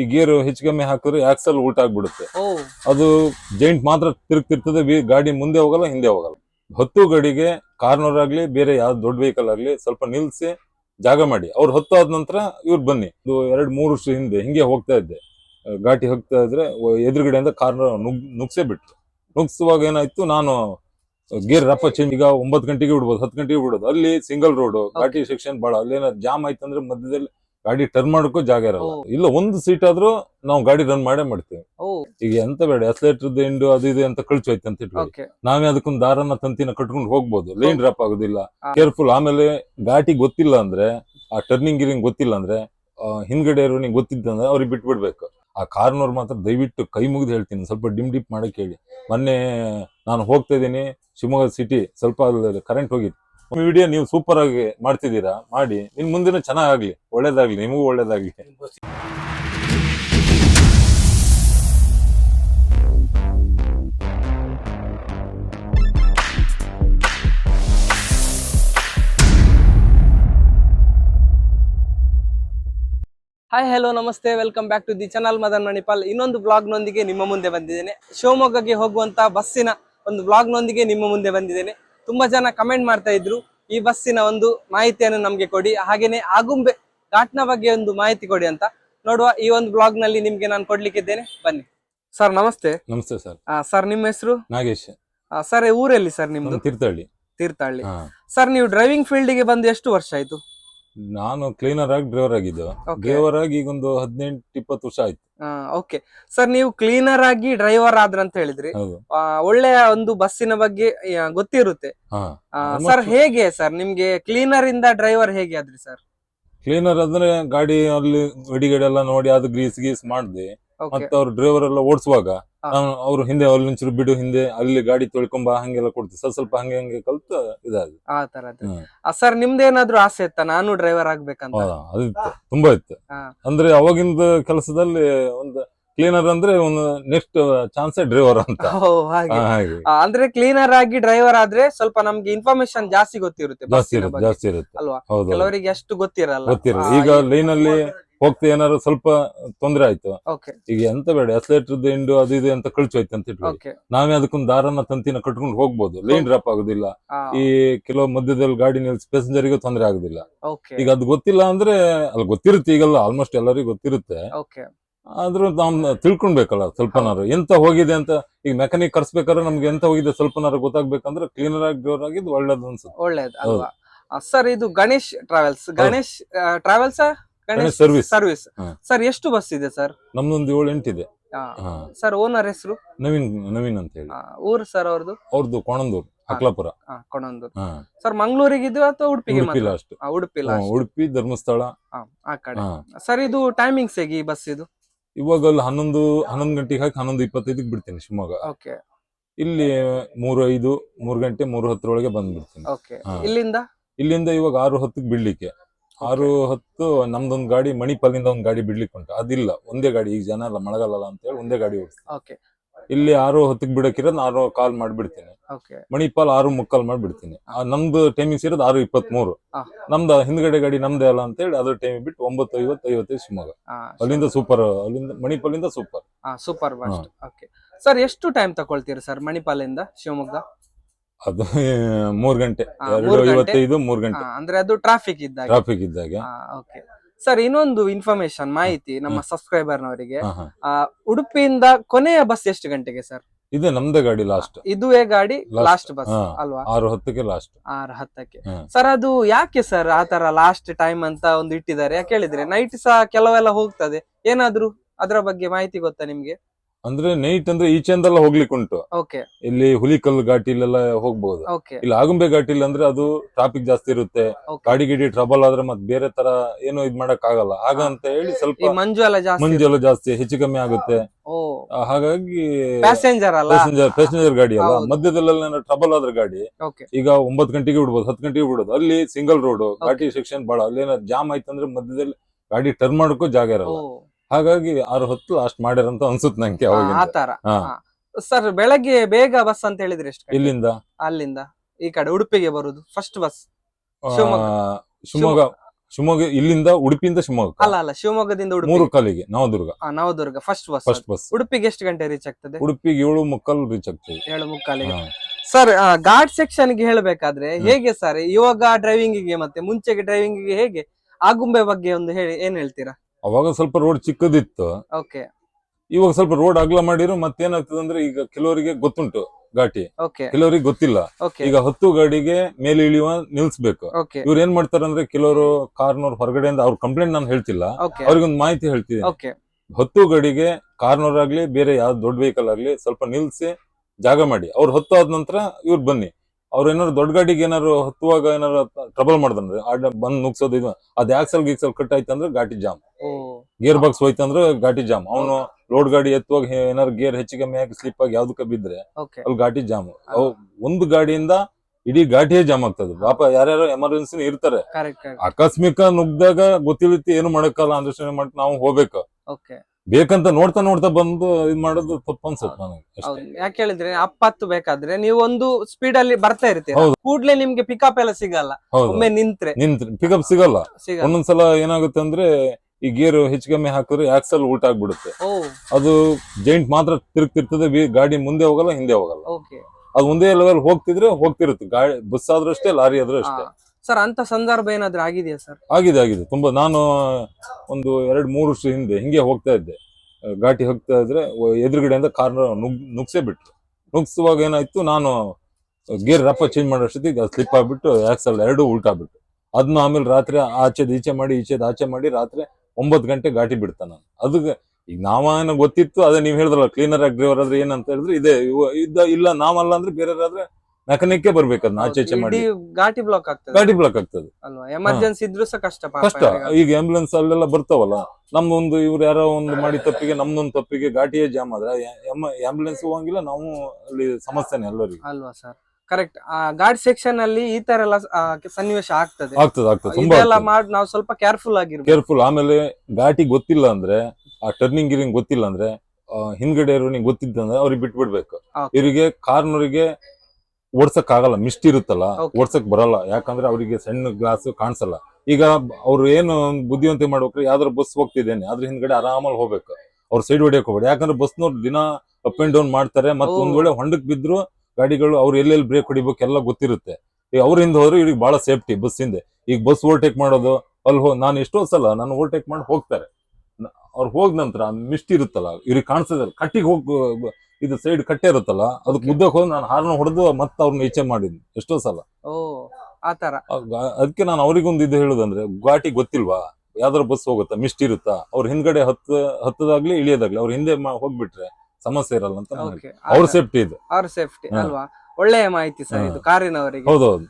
ಈ ಗೇರ್ ಹೆಚ್ಚು ಕಮ್ಮಿ ಹಾಕಿದ್ರೆ ಆಕ್ಸಲ್ ಉಲ್ಟ ಆಗ್ಬಿಡುತ್ತೆ. ಅದು ಜೈಂಟ್ ಮಾತ್ರ ತಿರುಗ್ತಿರ್ತದೆ ಗಾಡಿ ಮುಂದೆ ಹೋಗಲ್ಲ ಹಿಂದೆ ಹೋಗಲ್ಲ. ಹತ್ತು ಗಾಡಿಗೆ ಕಾರ್ನರ್ ಬೇರೆ ಯಾವ್ದು ದೊಡ್ಡ ವೆಹಿಕಲ್ ಆಗ್ಲಿ ಸ್ವಲ್ಪ ನಿಲ್ಸಿ ಜಾಗ ಮಾಡಿ. ಅವ್ರು ಹತ್ತು ಆದ ನಂತರ ಇವ್ರು ಬನ್ನಿ. ಇದು ಎರಡು ಮೂರು ವರ್ಷ ಹಿಂದೆ ಹಿಂಗೆ ಹೋಗ್ತಾ ಇದ್ದೆ. ಘಾಟಿ ಹೋಗ್ತಾ ಇದ್ರೆ ಎದುರುಗಡೆಯಿಂದ ಕಾರ್ನರ್ ನುಗ್ ನುಗ್ಸೇ ಬಿಟ್ರು. ನುಗ್ಸುವಾಗ ಏನಾಯ್ತು ನಾನು ಗೇರ್ ರಪ್ಪ ಚೇಂಜ್ ಈಗ ಒಂಬತ್ತು ಗಂಟೆಗೆ ಬಿಡ್ಬೋದು ಹತ್ತು ಗಂಟೆಗೆ ಬಿಡೋದು ಅಲ್ಲಿ ಸಿಂಗಲ್ ರೋಡ್ ಘಾಟಿ ಸೆಕ್ಷನ್ ಭಾಳ ಅಲ್ಲಿ ಏನಾದ್ರು ಜಾಮ್ ಆಯ್ತಂದ್ರೆ ಮಧ್ಯದಲ್ಲಿ ಗಾಡಿ ಟರ್ನ್ ಮಾಡೋಕ್ಕೂ ಜಾಗ ಇರಲ್ಲ. ಇಲ್ಲ ಒಂದು ಸೀಟ್ ಆದ್ರೂ ನಾವು ಗಾಡಿ ರನ್ ಮಾಡೇ ಮಾಡ್ತೀವಿ. ಈಗ ಎಂತ ಬೇಡ ಅಸ್ಲೇಟರ್ ಎಂಡ್ ಅದು ಇದು ಅಂತ ಕಳ್ಚೋಯ್ತು ಅಂತ ಇಟ್ಕೊಳ್ಳಿ. ನಾವೇ ಅದಕ್ಕೊಂದು ದಾರನ ತಂತಿನ ಕಟ್ಕೊಂಡು ಹೋಗ್ಬೋದು. ಲೈನ್ ಡ್ರಾಪ್ ಆಗೋದಿಲ್ಲ. ಕೇರ್ಫುಲ್ ಆಮೇಲೆ ಘಾಟಿ ಗೊತ್ತಿಲ್ಲ ಅಂದ್ರೆ ಆ ಟರ್ನಿಂಗ್ ಗಿರಿಂಗ್ ಗೊತ್ತಿಲ್ಲ ಅಂದ್ರೆ ಆ, ಹಿಂದ್ಗಡೆ ಇರೋನಿಗೆ ಗೊತ್ತಿದ್ದಂದ್ರೆ ಅವ್ರಿಗೆ ಬಿಟ್ಬಿಡ್ಬೇಕು. ಆ ಕಾರ್ನವ್ರು ಮಾತ್ರ ದಯವಿಟ್ಟು ಕೈ ಮುಗಿದು ಹೇಳ್ತೀನಿ. ಸ್ವಲ್ಪ ಡಿಮ್ ಡಿಪ್ ಮಾಡಕ್ ಹೇಳಿ. ಮೊನ್ನೆ ನಾನು ಹೋಗ್ತಾ ಇದ್ದೀನಿ ಶಿವಮೊಗ್ಗ ಸಿಟಿ ಸ್ವಲ್ಪ ಕರೆಂಟ್ ಹೋಗಿತ್ತು ವಿಡಿಯೋ ನೀವು ಸೂಪರ್ ಆಗಿ ಮಾಡ್ತಿದ್ದೀರಾ? ಮಾಡಿ. ನಿನ್ ಮುಂದಿನ ಚೆನ್ನಾಗಾಗ್ಲಿ. ಒಳ್ಳೇದಾಗ್ಲಿ. ನಿಮಗೂ ಒಳ್ಳೇದಾಗ್ಲಿ. ಹಾಯ್ ಹಲೋ ನಮಸ್ತೆ. Welcome back to the channel Madan Manipal ಇನ್ನೊಂದು ಬ್ಲಾಗ್ ನೊಂದಿಗೆ ನಿಮ್ಮ ಮುಂದೆ ಬಂದಿದ್ದೇನೆ. ಶಿವಮೊಗ್ಗಕ್ಕೆ ಹೋಗುವಂತ ಬಸ್ಸಿನ ಒಂದು ಬ್ಲಾಗ್ ನೊಂದಿಗೆ ನಿಮ್ಮ ಮುಂದೆ ಬಂದಿದ್ದೇನೆ. ತುಂಬಾ ಜನ ಕಮೆಂಟ್ ಮಾಡ್ತಾ ಇದ್ರು. ಈ ಬಸ್ಸಿನ ಒಂದು ಮಾಹಿತಿಯನ್ನು ನಮಗೆ ಕೊಡಿ. ಹಾಗೇನೆ ಆಗುಂಬೆ ಘಾಟ್ನ ಬಗ್ಗೆ ಒಂದು ಮಾಹಿತಿ ಕೊಡಿ ಅಂತ ನೋಡುವ ಈ ಒಂದು ಬ್ಲಾಗ್ನಲ್ಲಿ ನಿಮ್ಗೆ ನಾನು ಕೊಡ್ಲಿಕ್ಕಿದ್ದೇನೆ. ಬನ್ನಿ. ಸರ್ ನಮಸ್ತೆ. ನಮಸ್ತೆ ಸರ್. ಸರ್ ನಿಮ್ಮ ಹೆಸರು? ನಾಗೇಶ್. ಸರ್ ಊರಲ್ಲಿ ಸರ್ ನಿಮ್ದು? ನಮ್ ತೀರ್ಥಹಳ್ಳಿ ತೀರ್ಥಹಳ್ಳಿ ಸರ್ ನೀವು ಡ್ರೈವಿಂಗ್ ಫೀಲ್ಡ್ಗೆ ಬಂದು ಎಷ್ಟು ವರ್ಷ ಆಯ್ತು? ನಾನು ಕ್ಲೀನರ್ ಆಗಿ ಡ್ರೈವರ್ ಆಗಿದ್ದು. ಡ್ರೈವರ್ ಆಗಿ ಈಗ ಒಂದು ಹದಿನೆಂಟು ಇಪ್ಪತ್ತು ವರ್ಷ ಆಯ್ತು. ಓಕೆ ಸರ್ ನೀವು ಕ್ಲೀನರ್ ಆಗಿ ಡ್ರೈವರ್ ಆದ್ರ ಅಂತ ಹೇಳಿದ್ರಿ. ಒಳ್ಳೆಯ ಒಂದು ಬಸ್ಸಿನ ಬಗ್ಗೆ ಗೊತ್ತಿರುತ್ತೆ. ಸರ್ ಹೇಗೆ ಸರ್ ನಿಮ್ಗೆ ಕ್ಲೀನರ್ ಇಂದ ಡ್ರೈವರ್ ಹೇಗೆ ಆದ್ರಿ ಸರ್ ಕ್ಲೀನರ್ ಅಂದ್ರೆ ಗಾಡಿ ಅಲ್ಲಿ ಎಡಿಗಡೆ ಎಲ್ಲ ನೋಡಿ ಅದು ಗ್ರೀಸ್ ಗೀಸ್ ಮಾಡ್ದೆ. ಮತ್ತೆ ಅವ್ರು ಡ್ರೈವರ್ ಎಲ್ಲ ಓಡಿಸುವಾಗ ಅವ್ರು ಹಿಂದೆ ಅಲ್ಲಿ ಒಂಚೂರು ಬಿಡು ಹಿಂದೆ ಅಲ್ಲಿ ಗಾಡಿ ತೊಳ್ಕೊಂಬ ಹಂಗೆಲ್ಲ ಕೊಡ್ತೀವಿ. ಸ್ವಲ್ಪ ಸ್ವಲ್ಪ ಹಂಗೆ ಹಂಗೆ ಕಲ್ತು ಇದಾಗಿ. ಆ ತರ. ಸರ್ ನಿಮ್ದೇನಾದ್ರೂ ಆಸೆ ಇತ್ತ? ನಾನು ಡ್ರೈವರ್ ಆಗ್ಬೇಕಂತ. ಅದು ತುಂಬಾ ಇತ್ತು. ಅಂದ್ರೆ ಅವಾಗಿಂದ ಕೆಲಸದಲ್ಲಿ ಒಂದು ಕ್ಲೀನರ್ ಅಂದ್ರೆ ಒಂದು ನೆಕ್ಸ್ಟ್ ಚಾನ್ಸ್ ಡ್ರೈವರ್ ಅಂತ. ಅಂದ್ರೆ ಕ್ಲೀನರ್ ಆಗಿ ಡ್ರೈವರ್ ಆದ್ರೆ ಸ್ವಲ್ಪ ನಮ್ಗೆ ಇನ್ಫಾರ್ಮೇಶನ್ ಜಾಸ್ತಿ ಗೊತ್ತಿರುತ್ತೆ ಜಾಸ್ತಿ ಇರುತ್ತೆ ಜಾಸ್ತಿ ಇರುತ್ತೆ. ಅಲ್ವಾ? ಕೆಲವರಿಗೆ ಅಷ್ಟು ಗೊತ್ತಿರಲ್ಲ. ಗೊತ್ತಿರಲ್ಲ. ಈಗ ಲೈನ್ ಅಲ್ಲಿ ಹೋಗ್ತಾ ಏನಾದ್ರು ಸ್ವಲ್ಪ ತೊಂದ್ರೆ ಆಯ್ತು. ಓಕೆ ಈಗ ಎಂತ ಬೇಡ ಎಸ್ಲೇಟರ್ ಎಂಡು ಅದು ಇದು ಅಂತ ಕಳ್ಚೋಯ್ತು ಅಂತ ಇಟ್ಕೊಳ್ಳಿ. ಓಕೆ ನಾವೇ ಅದಕ್ಕೊಂದು ದಾರನ ತಂತಿನ ಕಟ್ಕೊಂಡು ಹೋಗ್ಬೋದು. ಲೈನ್ ಡ್ರಾಪ್ ಆಗುದಿಲ್ಲ. ಈ ಕೆಲವು ಮಧ್ಯದಲ್ಲಿ ಗಾಡಿ ನಿಲ್ಸಿ ಪ್ಯಾಸೆಂಜರ್ಗೂ ತೊಂದರೆ ಆಗುದಿಲ್ಲ. ಓಕೆ ಈಗ ಅದು ಗೊತ್ತಿಲ್ಲ ಅಂದ್ರೆ ಅಲ್ಲಿ ಗೊತ್ತಿರುತ್ತೆ ಈಗೆಲ್ಲ ಆಲ್ಮೋಸ್ಟ್ ಎಲ್ಲರಿಗೂ ಗೊತ್ತಿರುತ್ತೆ. ಓಕೆ ಆದ್ರೂ ನಾವು ತಿಳ್ಕೊಳ್ಬೇಕಲ್ಲ ಸ್ವಲ್ಪನಾರು. ಎಂತ ಹೋಗಿದೆ ಅಂತ ಈಗ ಮೆಕ್ಯಾನಿಕ್ ಕರ್ಸ್ಬೇಕಾದ್ರೆ ನಮ್ಗೆ ಎಂತ ಹೋಗಿದೆ ಸ್ವಲ್ಪನಾರು ಗೊತ್ತಾಗ್ಬೇಕಂದ್ರೆ ಕ್ಲೀನರ್ ಆಗಿ ಡ್ರೈವರ್ ಆಗಿದ್ದು ಒಳ್ಳೇದು ಅನ್ಸುತ್ತೆ. ಒಳ್ಳೇದು ಅಲ್ವಾ? ಸರ್ ಇದು Ganesh Travels Ganesh Travels Ganesh service. Service sir ಎಷ್ಟು ಬಸ್ ಇದೆ ಸರ್ ನಮ್ದೊಂದು ಏಳು ಎಂಟಿದೆ ಸರ್ ಓನರ್ ಹೆಸರು? ನವೀನ್ ನವೀನ್ ಅಂತ ಹೇಳಿ. ಊರು ಸರ್ ಅವ್ರದ್ದು ಅವ್ರದ್ದು ಕೊಣಂದೂರು ಅಕ್ಲಾಪುರ. ಕೊಣಂದೂರು. ಸರ್ ಮಂಗಳೂರಿಗೆ ಇದು ಅಥವಾ ಉಡುಪಿಗೆ ಉಡುಪಿ ಮಾತ್ರ? ಲಾಸ್ಟ್ ಆ, ಉಡುಪಿ ಧರ್ಮಸ್ಥಳ. ಆ ಕಡೆ. ಸರ್ ಇದು ಟೈಮಿಂಗ್ಸ್ ಹೇಗೆ ಈ ಬಸ್ ಇದು? ಇವಾಗ ಅಲ್ಲಿ ಹನ್ನೊಂದು ಹನ್ನೊಂದು ಗಂಟೆಗೆ ಹಾಕಿ ಹನ್ನೊಂದು ಇಪ್ಪತ್ತೈದಕ್ಕೆ ಬಿಡ್ತೀನಿ ಶಿವಮೊಗ್ಗ. ಓಕೆ ಇಲ್ಲಿ ಮೂರು ಐದು ಮೂರು ಗಂಟೆ ಮೂರು ಹತ್ತರೊಳಗೆ ಬಂದ್ಬಿಡ್ತೀನಿ. ಓಕೆ ಇಲ್ಲಿಂದ? ಇಲ್ಲಿಂದ ಇವಾಗ ಆರು ಹತ್ತಕ್ಕೆ ಬಿಡ್ಲಿಕ್ಕೆ ಆರು ಹತ್ತು ನಮ್ದೊಂದು ಗಾಡಿ ಮಣಿಪಾಲಿಂದ ಒಂದು ಗಾಡಿ ಬಿಡ್ಲಿಕ್ಕೆ ಉಂಟು. ಅದಿಲ್ಲ ಒಂದೇ ಗಾಡಿ ಈಗ ಜನ ಎಲ್ಲ ಮಳೆಗಾಲ ಅಂತ ಹೇಳಿ ಒಂದೇ ಗಾಡಿ ಓಡಿಸ್ತೀನಿ ಓಕೆ ಇಲ್ಲಿ ಆರು ಹತ್ತಕ್ಕೆ ಬಿಡಕ್ಕಿರೋದು ಆರು ಕಾಲ್ ಮಾಡ್ಬಿಡ್ತೀನಿ. ಓಕೆ ಮಣಿಪಾಲ್ ಆರು ಮುಕ್ಕಾಲ್ ಮಾಡ್ಬಿಡ್ತೀನಿ. ನಮ್ದು ಟೈಮಿಂಗ್ಸ್ ಇರೋದು ಆರು ಇಪ್ಪತ್ಮೂರು. ಮೂರು ನಮ್ದು ಹಿಂದ್ಗಡೆ ಗಾಡಿ ನಮ್ದೇ ಅಲ್ಲ ಅಂತ ಹೇಳಿ ಅದ್ರ ಟೈಮ್ ಬಿಟ್ಟು ಒಂಬತ್ತು ಐವತ್ತು ಐವತ್ತೈದು ಶಿವಮೊಗ್ಗ. ಅಲ್ಲಿಂದ ಸೂಪರ್ ಅಲ್ಲಿಂದ ಮಣಿಪಾಲಿಂದ ಸೂಪರ್ ಸೂಪರ್ ಓಕೆ ಸರ್ ಎಷ್ಟು ಟೈಮ್ ತಗೊಳ್ತೀರಿ ಸರ್ ಮಣಿಪಾಲಿಂದ ಶಿವಮೊಗ್ಗ? ಅದು ಮೂರ್ ಗಂಟೆ ಎರಡು ಮೂರ್ ಗಂಟೆ. ಐವತ್ತೈದು ಮೂರ್ ಗಂಟೆ. ಅಂದ್ರೆ ಅದು ಟ್ರಾಫಿಕ್ ಇದ್ದಾಗ. ಟ್ರಾಫಿಕ್ ಇದ್ದಾಗ. ಓಕೆ ಸರ್ ಇನ್ನೊಂದು ಇನ್ಫಾರ್ಮೇಶನ್ ಮಾಹಿತಿ ನಮ್ಮ ಸಬ್ಸ್ಕ್ರೈಬರ್ ನವರಿಗೆ ಉಡುಪಿಯಿಂದ ಕೊನೆಯ ಬಸ್ ಎಷ್ಟು ಗಂಟೆಗೆ ಸರ್ ಇದು ನಮ್ದೇ ಗಾಡಿ ಲಾಸ್ಟ್ ಇದುವೇ ಗಾಡಿ. ಲಾಸ್ಟ್ ಬಸ್ ಅಲ್ವಾ? ಆರು ಹತ್ತಕ್ಕೆ ಲಾಸ್ಟ್ ಆರು ಹತ್ತಕ್ಕೆ. ಸರ್ ಅದು ಯಾಕೆ ಸರ್ ಆತರ ತರ ಲಾಸ್ಟ್ ಟೈಮ್ ಅಂತ ಒಂದು ಇಟ್ಟಿದ್ದಾರೆ? ಯಾಕೆ ಹೇಳಿದ್ರೆ ನೈಟ್ ಸಹ ಕೆಲವೆಲ್ಲ ಹೋಗ್ತದೆ. ಏನಾದ್ರು ಅದರ ಬಗ್ಗೆ ಮಾಹಿತಿ ಗೊತ್ತಾ ನಿಮ್ಗೆ? ಅಂದ್ರೆ ನೈಟ್ ಅಂದ್ರೆ ಈಚೆಂದೆಲ್ಲ ಹೋಗ್ಲಿಕ್ಕೆ ಉಂಟು. ಓಕೆ ಇಲ್ಲಿ ಹುಲಿಕಲ್ ಘಾಟಿಲೆಲ್ಲ ಹೋಗ್ಬಹುದು ಓಕೆ ಇಲ್ಲಿ ಆಗುಂಬೆ ಘಾಟಿಲಿ ಅಂದ್ರೆ ಅದು ಟ್ರಾಫಿಕ್ ಜಾಸ್ತಿ ಇರುತ್ತೆ. ಗಾಡಿ ಗಿಡಿ ಟ್ರಬಲ್ ಆದ್ರೆ ಮತ್ತೆ ಬೇರೆ ತರ ಏನು ಇದ್ ಮಾಡಕ್ ಆಗಲ್ಲ ಆಗ ಅಂತ ಹೇಳಿ ಸ್ವಲ್ಪ ಮಂಜು ಎಲ್ಲ ಜಾಸ್ತಿ ಹೆಚ್ಚು ಕಮ್ಮಿ ಆಗುತ್ತೆ. ಹಾಗಾಗಿ ಪ್ಯಾಸೆಂಜರ್ ಪ್ಯಾಸೆಂಜರ್ ಪ್ಯಾಸೆಂಜರ್ ಗಾಡಿ ಅಲ್ಲ. ಮಧ್ಯದಲ್ಲಿ ಮಧ್ಯದಲ್ಲೆಲ್ಲ ಟ್ರಬಲ್ ಆದ್ರೆ ಗಾಡಿ. ಈಗ ಒಂಬತ್ತು ಗಂಟೆಗೆ ಬಿಡ್ಬೋದು ಹತ್ತು ಗಂಟೆಗೆ ಬಿಡೋದು. ಅಲ್ಲಿ ಸಿಂಗಲ್ ರೋಡ್ ಘಾಟಿ ಸೆಕ್ಷನ್ ಬಹಳ. ಅಲ್ಲಿ ಜಾಮ್ ಆಯ್ತಂದ್ರೆ ಮಧ್ಯದಲ್ಲಿ ಗಾಡಿ ಟರ್ನ್ ಮಾಡಕ್ಕೂ ಜಾಗ ಇರಲ್ಲ. ಹಾಗಾಗಿ ಆರು ಹೊತ್ತು ಅಷ್ಟು ಮಾಡಿರಂತ ಅನ್ಸುತ್ತೆ ನಂಗೆ ಆ ತರ. ಹಾ. ಸರ್ ಬೆಳಗ್ಗೆ ಬೇಗ ಬಸ್ ಅಂತ ಹೇಳಿದ್ರೆ ಎಷ್ಟು ಗಂಟೆ? ಇಲ್ಲಿಂದ? ಅಲ್ಲಿಂದ. ಈ ಕಡೆ ಉಡುಪಿಗೆ ಬರುದು ಫಸ್ಟ್ ಬಸ್ ಆ, ಶಿವಮೊಗ್ಗ. ಶಿವಮೊಗ್ಗ ಶಿವಮೊಗ್ಗ ಇಲ್ಲಿಂದ ಉಡುಪಿಯಿಂದ ಶಿವಮೊಗ್ಗ ಅಲ್ಲ ಅಲ್ಲ ಶಿವಮೊಗ್ಗದಿಂದ ಉಡುಪಿ ಮೂರು ಕಾಲಿಗೆ ನವದುರ್ಗ. ಆ, Navadurga first bus first bus ಉಡುಪಿಗೆ ಎಷ್ಟು ಗಂಟೆ ರೀಚ್ ಆಗ್ತದೆ? ಉಡುಪಿಗೆ ಏಳು ಮುಕ್ಕಾಲು ರೀಚ್ ಆಗ್ತದೆ. ಏಳು ಮುಕ್ಕಾಲಿಗೆ. ಹಾ. ಸರ್ ಘಾಟ್ ಸೆಕ್ಷನ್ಗೆ ಹೇಳ್ಬೇಕಾದ್ರೆ ಹೇಗೆ ಸರ್ ಇವಾಗ ಡ್ರೈವಿಂಗ್ಗೆ ಮತ್ತೆ ಮುಂಚೆಗೆ ಡ್ರೈವಿಂಗ್ಗೆ ಹೇಗೆ? ಆಗುಂಬೆ ಬಗ್ಗೆ ಒಂದು ಹೇಳಿ ಏನ್ ಹೇಳ್ತೀರಾ? ಅವಾಗ ಸ್ವಲ್ಪ ರೋಡ್ ಚಿಕ್ಕದಿತ್ತು. ಓಕೆ ಇವಾಗ ಸ್ವಲ್ಪ ರೋಡ್ ಅಗಲ ಮಾಡಿರು ಮತ್ತೇನಾಗ್ತದೆ ಅಂದ್ರೆ ಈಗ ಕೆಲವರಿಗೆ ಗೊತ್ತುಂಟು ಘಾಟಿ. ಓಕೆ ಕೆಲವರಿಗೆ ಗೊತ್ತಿಲ್ಲ. ಓಕೆ ಈಗ ಹತ್ತು ಗಾಡಿಗೆ ಮೇಲೆ ಇಳಿಯುವ ನಿಲ್ಸ್ಬೇಕು. ಓಕೆ ಇವ್ರು ಏನ್ ಮಾಡ್ತಾರಂದ್ರೆ ಕೆಲವರು ಕಾರ್ನವ್ರು ಹೊರಗಡೆಯಿಂದ ಅವ್ರ ಕಂಪ್ಲೇಂಟ್ ನಾನು ಹೇಳ್ತಿಲ್ಲ. ಓಕೆ ಅವ್ರಿಗೊಂದು ಮಾಹಿತಿ ಹೇಳ್ತೀನಿ. ಓಕೆ ಹತ್ತು ಗಾಡಿಗೆ ಕಾರ್ನವ್ರಾಗ್ಲಿ ಬೇರೆ ಯಾವ್ದು ದೊಡ್ಡ ವೆಹಿಕಲ್ ಆಗ್ಲಿ ಸ್ವಲ್ಪ ನಿಲ್ಸಿ ಜಾಗ ಮಾಡಿ. ಅವ್ರು ಹತ್ತು ಆದ ನಂತರ ಇವ್ರು ಬನ್ನಿ. ಅವ್ರು ಏನಾದ್ರು ದೊಡ್ಡ ಗಾಡಿಗೆ ಏನಾರು ಹತ್ತುವಾಗ ಏನಾರು ಟ್ರಬಲ್ ಮಾಡ್ದಂದ್ರೆ ಆಡ ಬಂದ್ ನುಗ್ಸೋದು ಇದು ಅದ್ ಆಕ್ಸಲ್ ಗೀಕ್ಸಲ್ ಕಟ್ ಆಯ್ತಂದ್ರೆ ಗಾಡಿ ಜಾಮ್ ಗೇರ್ ಬಾಕ್ಸ್ ಹೋಯ್ತಂದ್ರೆ ಗಾಡಿ ಜಾಮ್. ಅವನು ಲೋಡ್ ಗಾಡಿ ಎತ್ತುವಾಗ ಏನಾರು ಏನಾದ್ರು ಗೇರ್ ಹೆಚ್ಚಿಗೆ ಹಾಕಿ ಸ್ಲಿಪ್ ಆಗಿ ಯಾವ್ದಕ್ಕೆ ಬಿದ್ರೆ ಓಕೆ ಅಲ್ಲಿ ಗಾಡಿ ಜಾಮ್. ಅವು ಒಂದು ಗಾಡಿಯಿಂದ ಇಡೀ ಘಾಟಿಯೇ ಜಾಮ್ ಆಗ್ತದೆ. ಪಾಪ ಯಾರ್ಯಾರು ಎಮರ್ಜೆನ್ಸಿ ಇರ್ತಾರೆ. ಆಕಸ್ಮಿಕ ನುಗ್ದಾಗ ಗೊತ್ತಿರುತ್ತೆ ಏನು ಮಾಡಕ್ಕಲ್ಲ ಅಂಡರ್ಸ್ಟ್ಯಾಂಡ್ ಮಾಡಿ ನಾವು ಹೋಗ್ಬೇಕು. ಬೇಕಂತ ನೋಡ್ತಾ ನೋಡ್ತಾ ಬಂದು ಇದ್ ಮಾಡೋದು ತಪ್ಪು ಅನ್ಸುತ್ತೆ ನನಗೆ ಯಾಕೆ ಹೇಳಿದ್ರೆ ಅಪ್ಪತ್ತು ಬೇಕಾದ್ರೆ ನೀವು ಒಂದು ಸ್ಪೀಡ್ ಅಲ್ಲಿ ಬರ್ತಾ ಇರ್ತೀರಿ. ಕೂಡ್ಲೆ ನಿಮ್ಗೆ ಪಿಕಪ್ ಎಲ್ಲ ಸಿಗಲ್ಲ. ಒಮ್ಮೆ ನಿಂತ್ರೆ. ನಿಂತ್ ಪಿಕಪ್ ಸಿಗಲ್ಲ. ಸಿಗಲ್ಲ. ಒಂದೊಂದ್ಸಲ ಏನಾಗುತ್ತೆ ಅಂದ್ರೆ ಈ ಗೇರ್ ಹೆಚ್ಚು ಕಮ್ಮಿ ಹಾಕಿದ್ರೆ ಆಕ್ಸಲ್ ಉಲ್ಟ್ ಆಗ್ಬಿಡುತ್ತೆ? ಅದು ಜೈಂಟ್ ಮಾತ್ರ ತಿರುಗ್ತಿರ್ತದೆ ಗಾಡಿ ಮುಂದೆ ಹೋಗಲ್ಲ ಹಿಂದೆ ಹೋಗಲ್ಲ. ಅದು ಒಂದೇ ಲೆವೆಲ್ ಹೋಗ್ತಿದ್ರೆ ಹೋಗ್ತಿರುತ್ತೆ ಗಾಡಿ ಬಸ್ ಆದ್ರೂ ಅಷ್ಟೇ ಲಾರಿ ಆದ್ರೂ ಅಷ್ಟೇ. ಸರ್ ಅಂತ ಸಂದರ್ಭ ಏನಾದ್ರೂ ಆಗಿದೆಯಾ ಸರ್? ಆಗಿದೆ ಆಗಿದೆ. ತುಂಬಾ ನಾನು ಒಂದು ಎರಡ್ ಮೂರು ವರ್ಷ ಹಿಂದೆ ಹಿಂಗೆ ಹೋಗ್ತಾ ಇದ್ದೆ. ಘಾಟಿ ಹೋಗ್ತಾ ಇದ್ರೆ ಎದುರುಗಡೆಯಿಂದ ಕಾರ್ ನುಗ್ ನುಗ್ಸೇ ಬಿಟ್ರು ನುಗ್ಸುವಾಗ ಏನಾಯ್ತು ನಾನು ಗೇರ್ ರಪ್ಪ ಚೇಂಜ್ ಮಾಡೋ ಅಷ್ಟೊತ್ತಿಗೆ ಸ್ಲಿಪ್ ಆಗ್ಬಿಟ್ಟು ಆಕ್ಸಲ್ ಎರಡು ಉಲ್ಟಾಗ್ಬಿಟ್ಟು ಅದನ್ನ ಆಮೇಲೆ ರಾತ್ರಿ ಆಚೆದ ಈಚೆ ಮಾಡಿ ಈಚೆದ ಆಚೆ ಮಾಡಿ ರಾತ್ರಿ ಒಂಬತ್ತು ಗಂಟೆ ಘಾಟಿ ಬಿಡ್ತಾನೆ ನಾನು ಅದು ಈಗ ನಾವೇನೋ ಗೊತ್ತಿತ್ತು ಅದೇ ನೀವ್ ಹೇಳಿದ್ರಲ್ಲ ಕ್ಲೀನರ್ ಆಗಿ ಡ್ರೈವರ್ ಆದ್ರೆ ಏನಂತ ಹೇಳಿದ್ರೆ ಇದೆ. ಇದ್ದ ಇಲ್ಲ ನಾವಲ್ಲ ಅಂದ್ರೆ ಬೇರೆಯವರಾದ್ರೆ ಮೆಕ್ಯಾನಿಕ್ಕೇ ಬರ್ಬೇಕು ಅದನ್ನ ಆಚೆ ಮಾಡಿ. ಘಾಟಿ ಬ್ಲಾಕ್ ಆಗ್ತದೆ. ಗಾಡಿ ಬ್ಲಾಕ್ ಆಗ್ತದೆ. ಅಲ್ವಾ? ಎಮರ್ಜೆನ್ಸಿ ಇದ್ರೂ ಸಹ ಕಷ್ಟ ಕಷ್ಟ. ಈಗ ಆಂಬುಲೆನ್ಸ್ ಅಲ್ಲೆಲ್ಲ ಬರ್ತಾವಲ್ಲ ನಮ್ದೊಂದು ಇವ್ರು ಯಾರೋ ಒಂದು ಮಾಡಿ ತಪ್ಪಿಗೆ ನಮ್ದೊಂದು ತಪ್ಪಿಗೆ ಘಾಟಿಯೇ ಜಾಮ್ ಆದ್ರೆ ಆಂಬುಲೆನ್ಸ್ ಹೋಗಂಗಿಲ್ಲ ನಾವು ಅಲ್ಲಿ ಸಮಸ್ಯೆನೆ ಎಲ್ಲರಿಗೂ. ಅಲ್ವಾ ಸರ್? ಕರೆಕ್ಟ್ ಗಾಡ್ ಸೆಕ್ಷನ್ ಅಲ್ಲಿ ಈ ತರ ಎಲ್ಲ ಸನ್ನಿವೇಶ ಆಗ್ತದೆ. ಆಗ್ತದೆ ಆಗ್ತದೆ. ತುಂಬಾ ಇದೆಲ್ಲ ಮಾಡಿ ನಾವು ಸ್ವಲ್ಪ ಕೇರ್ಫುಲ್ ಆಗಿರ್ಬೇಕು. ಕೇರ್ಫುಲ್ ಆಮೇಲೆ ಗಾಟಿ ಗೊತ್ತಿಲ್ಲ ಅಂದ್ರೆ ಆ ಟರ್ನಿಂಗ್ ಗಿರಿಂಗ್ ಗೊತ್ತಿಲ್ಲ ಅಂದ್ರೆ ಹಿಂದ್ಗಡೆ ಇರೋನಿಗೆ ಗೊತ್ತಿದ್ದಂದ್ರೆ ಅವ್ರಿಗೆ ಬಿಟ್ಬಿಡ್ಬೇಕು. ಇವರಿಗೆ ಕಾರ್ನವರಿಗೆ ಓಡ್ಸಕ್ ಆಗಲ್ಲ ಮಿಸ್ಟ್ ಇರುತ್ತಲ್ಲ. ಓಡ್ಸಕ್ ಬರಲ್ಲ. ಯಾಕಂದ್ರೆ ಅವರಿಗೆ ಸಣ್ಣ ಗ್ಲಾಸ್ ಕಾಣಿಸಲ್ಲ. ಈಗ ಅವ್ರು ಏನು ಬುದ್ಧಿವಂತೆ ಮಾಡ್ಬೇಕು ಯಾವ್ದಾದ್ರು ಬಸ್ ಹೋಗ್ತಿದ್ದೇನೆ. ಅದ್ರ ಹಿಂದ್ಗಡೆ ಆರಾಮಲ್ಲಿ ಹೋಗ್ಬೇಕು. ಅವ್ರ ಸೈಡ್ ಹೊಡಿಯಕ್ ಹೋಗ್ಬೇಡಿ. ಯಾಕಂದ್ರೆ ಬಸ್ನವ್ರು ದಿನ ಅಪ್ ಅಂಡ್ ಡೌನ್ ಮಾಡ್ತಾರೆ. ಮತ್ತೆ. ಒಂದ್ ವೇಳೆ ಹೊಂಡಕ್ ಬಿದ್ರು ಗಾಡಿಗಳು ಅವ್ರು ಎಲ್ಲೆಲ್ಲಿ ಬ್ರೇಕ್ ಹೊಡಿಬೇಕು ಎಲ್ಲ ಗೊತ್ತಿರುತ್ತೆ. ಈಗ ಅವ್ರ ಹಿಂದೆ ಹೋದ್ರೆ ಇವ್ರಿಗೆ ಬಹಳ ಸೇಫ್ಟಿ ಬಸ್ ಹಿಂದೆ. ಈಗ ಬಸ್ ಓವರ್ಟೇಕ್ ಮಾಡೋದು ಅಲ್ಲಿ ಹೋ ನಾನು ಎಷ್ಟೋ ಸಲ ನಾನು ಓವರ್ಟೇಕ್ ಮಾಡಿ ಹೋಗ್ತಾರೆ. ಅವ್ರು ಹೋದ ನಂತರ ಮಿಸ್ಟ್ ಇರುತ್ತಲ್ಲ ಇವ್ರಿಗೆ ಕಾಣಿಸೋದಲ್ಲ ಕಟ್ಟಿಗೆ ಹೋಗಿ ಇದು ಸೈಡ್ ಕಟ್ಟೆ ಇರುತ್ತಲ್ಲ ಅದಕ್ಕೆ ಮುದ್ದೆ ಮುದ್ದಕ್ಕೆ ಹೋಗಿ ನಾನು ಹಾರ್ನ ಹೊಡೆದು ಮತ್ತೆ ಅವ್ರನ್ನ ಈಚೆ ಮಾಡಿದ್ನಿ ಎಷ್ಟೋ ಸಲ. ಓ ಆತರ ಅದಕ್ಕೆ ನಾನು ಅವ್ರಿಗೊಂದು ಇದು ಹೇಳುದಂದ್ರೆ ಘಾಟಿ ಗೊತ್ತಿಲ್ವಾ? ಯಾವ್ದಾರ ಬಸ್ ಹೋಗುತ್ತಾ ಮಿಸ್ಟ್ ಇರುತ್ತಾ? ಅವ್ರ ಹಿಂದ್ಗಡೆ ಹತ್ತ ಹತ್ತದಾಗ್ಲಿ ಇಳಿಯೋದಾಗ್ಲಿ ಅವ್ರ ಹಿಂದೆ ಹೋಗ್ಬಿಟ್ರೆ ಸಮಸ್ಯೆ ಇರಲ್ಲ ಅಂತ ಅವ್ರ ಸೇಫ್ಟಿ ಇದು. ಅವ್ರ ಸೇಫ್ಟಿ ಅಲ್ವಾ? ಒಳ್ಳೆಯ ಮಾಹಿತಿ ಸರ್ ಇದು ಕಾರಿನವರಿಗೆ. ಹೌದೌದು.